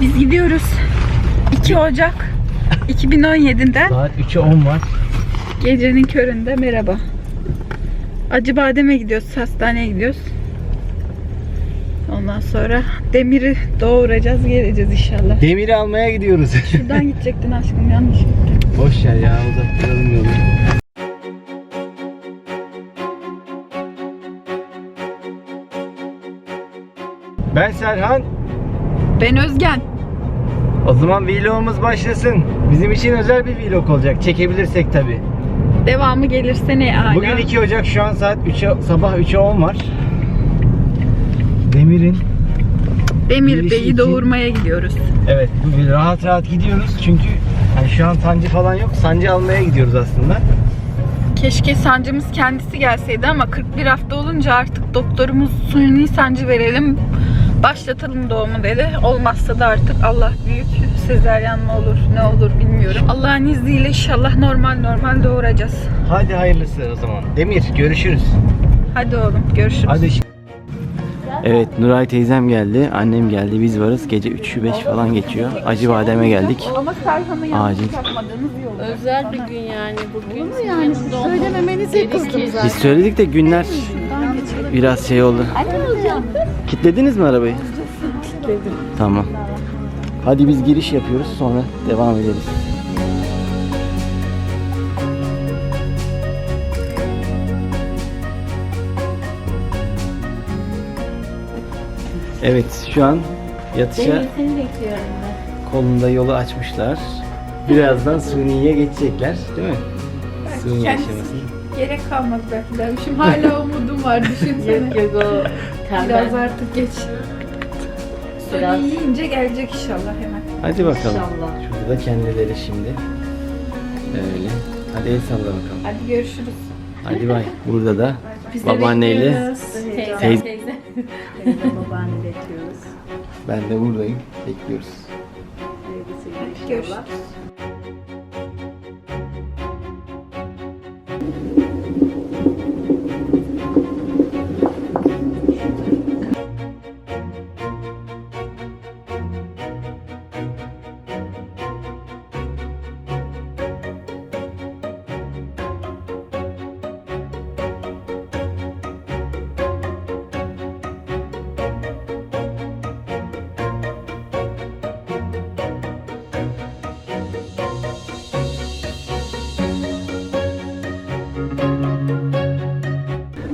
Biz gidiyoruz. 2 Ocak 2017'de Saat 3'e 10 var. gecenin köründe merhaba. Acıbadem'e gidiyoruz, hastaneye gidiyoruz. Ondan sonra Demir'i doğuracağız, geleceğiz inşallah. Demiri almaya gidiyoruz. Şuradan gidecektin aşkım, yanlış gittin. Boş ver ya uzattıralım yolu. Ben Serhan. Ben Özgen. O zaman vlogumuz başlasın. Bizim için özel bir vlog olacak. Çekebilirsek tabi. Devamı gelirse ne hala. Bugün 2 Ocak şu an saat 3'e, sabah 3'e 10 var. Demir'in Demir girişi Bey'i için- doğurmaya gidiyoruz. Evet bugün rahat rahat gidiyoruz çünkü yani şu an sancı falan yok. Sancı almaya gidiyoruz aslında. Keşke sancımız kendisi gelseydi ama 41 hafta olunca artık doktorumuz suyunu sancı verelim. Başlatalım doğumu dedi. Olmazsa da artık Allah büyük sezeryan mı olur ne olur bilmiyorum. Allah'ın izniyle inşallah normal normal doğuracağız. Hadi hayırlısı o zaman. Demir görüşürüz. Hadi oğlum görüşürüz. Hadi Evet Nuray teyzem geldi, annem geldi, biz varız. Gece 3'ü 5 falan geçiyor. Acıbadem'e geldik. Ama Serhan'ın Acil. yapmadığınız iyi. Özel bir gün yani bugün. Olur Yani siz söylememenize kızdım zaten. Biz söyledik de günler biraz şey oldu. Kitlediniz mi arabayı? Kitledim. Tamam. Hadi biz giriş yapıyoruz sonra devam ederiz. Evet şu an yatışa seni bekliyorum ben. kolunda yolu açmışlar. Birazdan Suni'ye geçecekler değil mi? Suni kendisi-. Gerek kalmadı belki dermişim. Hala umudum var düşünsene. Yok yok o Biraz tembel. artık geç. Biraz. Sonra yiyince gelecek inşallah hemen. Hadi bakalım. İnşallah. Şurada da kendileri şimdi. Öyle. Hadi el salla bakalım. Hadi görüşürüz. Hadi bay. Burada da Biz de babaanneyle bekliyoruz. Teyze. Teyze. teyze. Babaanne bekliyoruz. ben de buradayım. Bekliyoruz. Görüşürüz.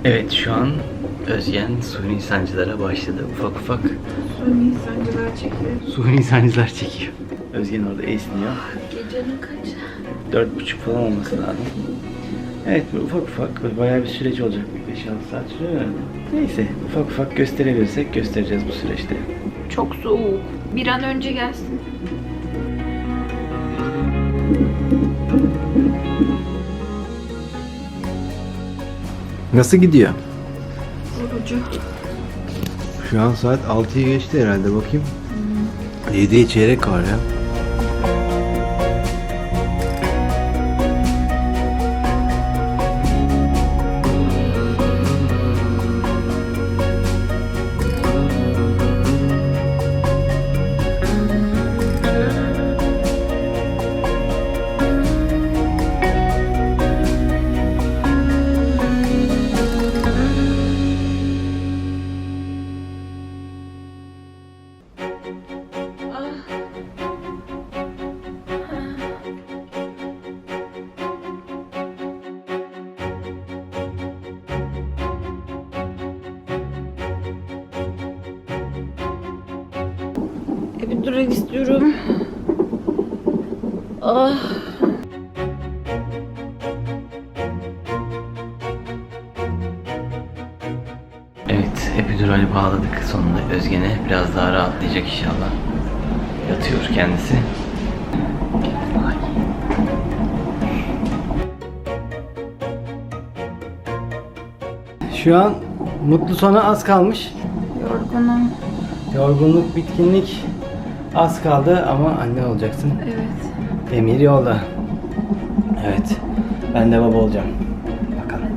Evet şu an Özgen suni sancılara başladı. Ufak ufak Suni sancılar çekiyor. suni sancılar çekiyor. Özgen orada esniyor. Gecenin kaçı? Dört buçuk falan olması lazım. Evet böyle ufak ufak böyle bayağı bir süreç olacak. Bir 5-6 saat sürüyor herhalde. Neyse ufak ufak gösterebilirsek göstereceğiz bu süreçte. Çok soğuk. Bir an önce gelsin. Nasıl gidiyor? Yorucu. Şu an saat 6'yı geçti herhalde bakayım. 7'ye çeyrek var ya. Epidural istiyorum. Ah. Evet, epidurali bağladık sonunda Özgen'e. Biraz daha rahatlayacak inşallah. Yatıyor kendisi. Şu an mutlu sona az kalmış. Yorgunum. Yorgunluk, bitkinlik Az kaldı ama anne olacaksın. Evet. Emir yolda. Evet. Ben de baba olacağım. Bakalım.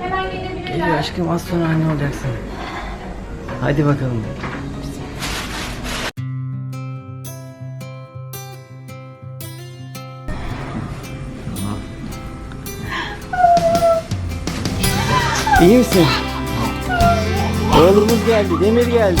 Hemen gelebilirler. Aşkım az sonra anne olacaksın. Hadi bakalım. İyi misin? Oğlumuz geldi, Demir geldi.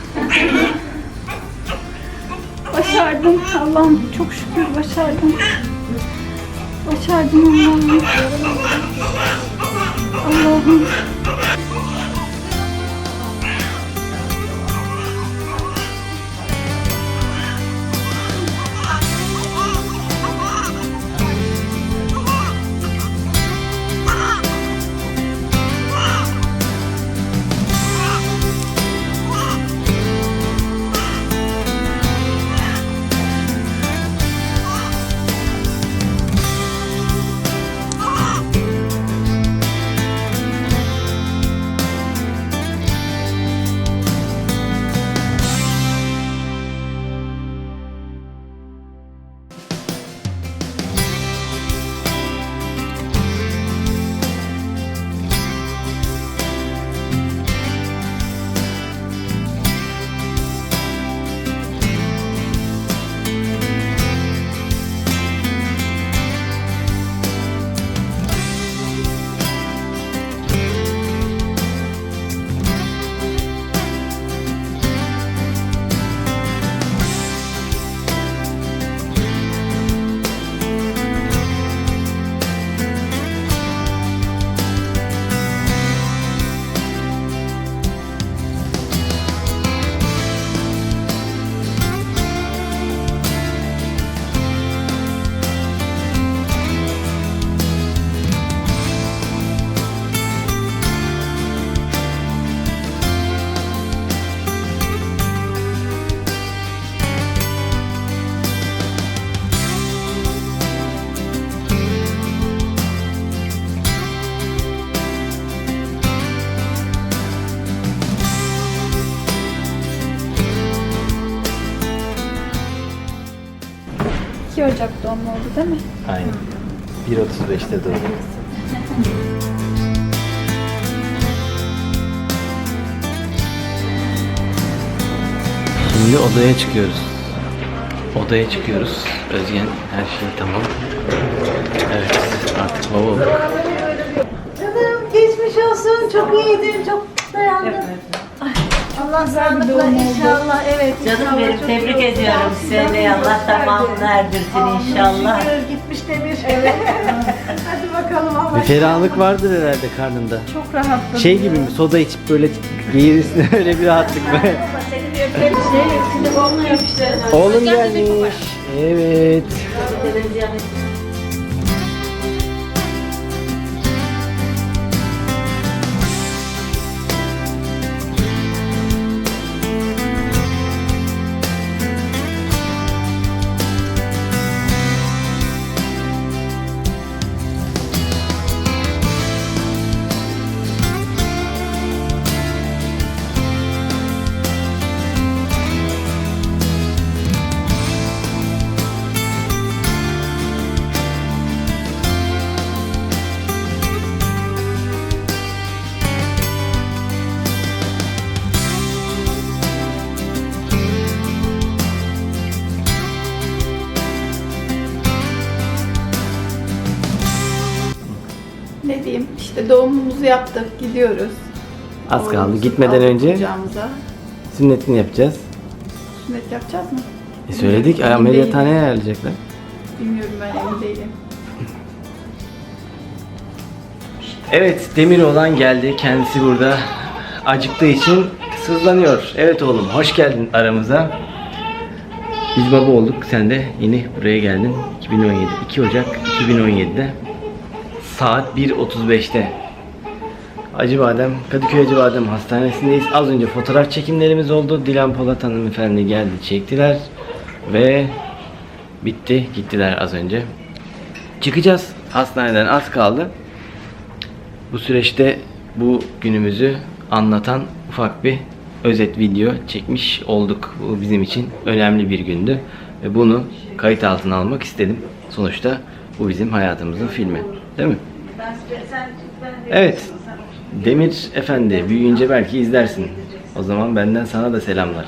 Başardım. Allah'ım çok şükür başardım. Başardım Allah'ım. Allah'ım. İki Ocak doğumlu oldu değil mi? Aynen. 1.35'te doğdu. Şimdi odaya çıkıyoruz. Odaya çıkıyoruz. Özgen her şey tamam. Evet artık baba olduk. Canım geçmiş olsun. Çok iyiydin. Çok dayandın. Allah sağlıkla inşallah. Evet. Canım inşallah benim tebrik ediyorum seni. Allah tamamını erdirsin inşallah. Şükür gitmiş demir. Evet. Hadi bakalım Allah. Bir ferahlık vardır herhalde karnında. Çok rahatladım. Şey gibi mi? Soda içip böyle geğirirsin öyle bir rahatlık mı? Oğlum gelmiş. Evet. Doğumumuzu yaptık gidiyoruz. Az kaldı. Oğlumuzu Gitmeden aldık önce kucağımıza. sünnetini yapacağız. Sünnet yapacağız mı? E söyledik Emin ameliyathaneye ayarlayacaklar. Bilmiyorum ben emin değilim. Evet Demir olan geldi. Kendisi burada acıktığı için sızlanıyor. Evet oğlum hoş geldin aramıza. Biz baba olduk. Sen de yeni buraya geldin. 2017. 2 Ocak 2017'de saat 1.35'te Acıbadem, Kadıköy Acıbadem Hastanesi'ndeyiz. Az önce fotoğraf çekimlerimiz oldu. Dilan Polat hanımefendi geldi, çektiler ve bitti. Gittiler az önce. çıkacağız hastaneden az kaldı. Bu süreçte bu günümüzü anlatan ufak bir özet video çekmiş olduk. Bu bizim için önemli bir gündü ve bunu kayıt altına almak istedim. Sonuçta bu bizim hayatımızın filmi. Değil mi? Evet. Demir Efendi büyüyünce belki izlersin. O zaman benden sana da selamlar.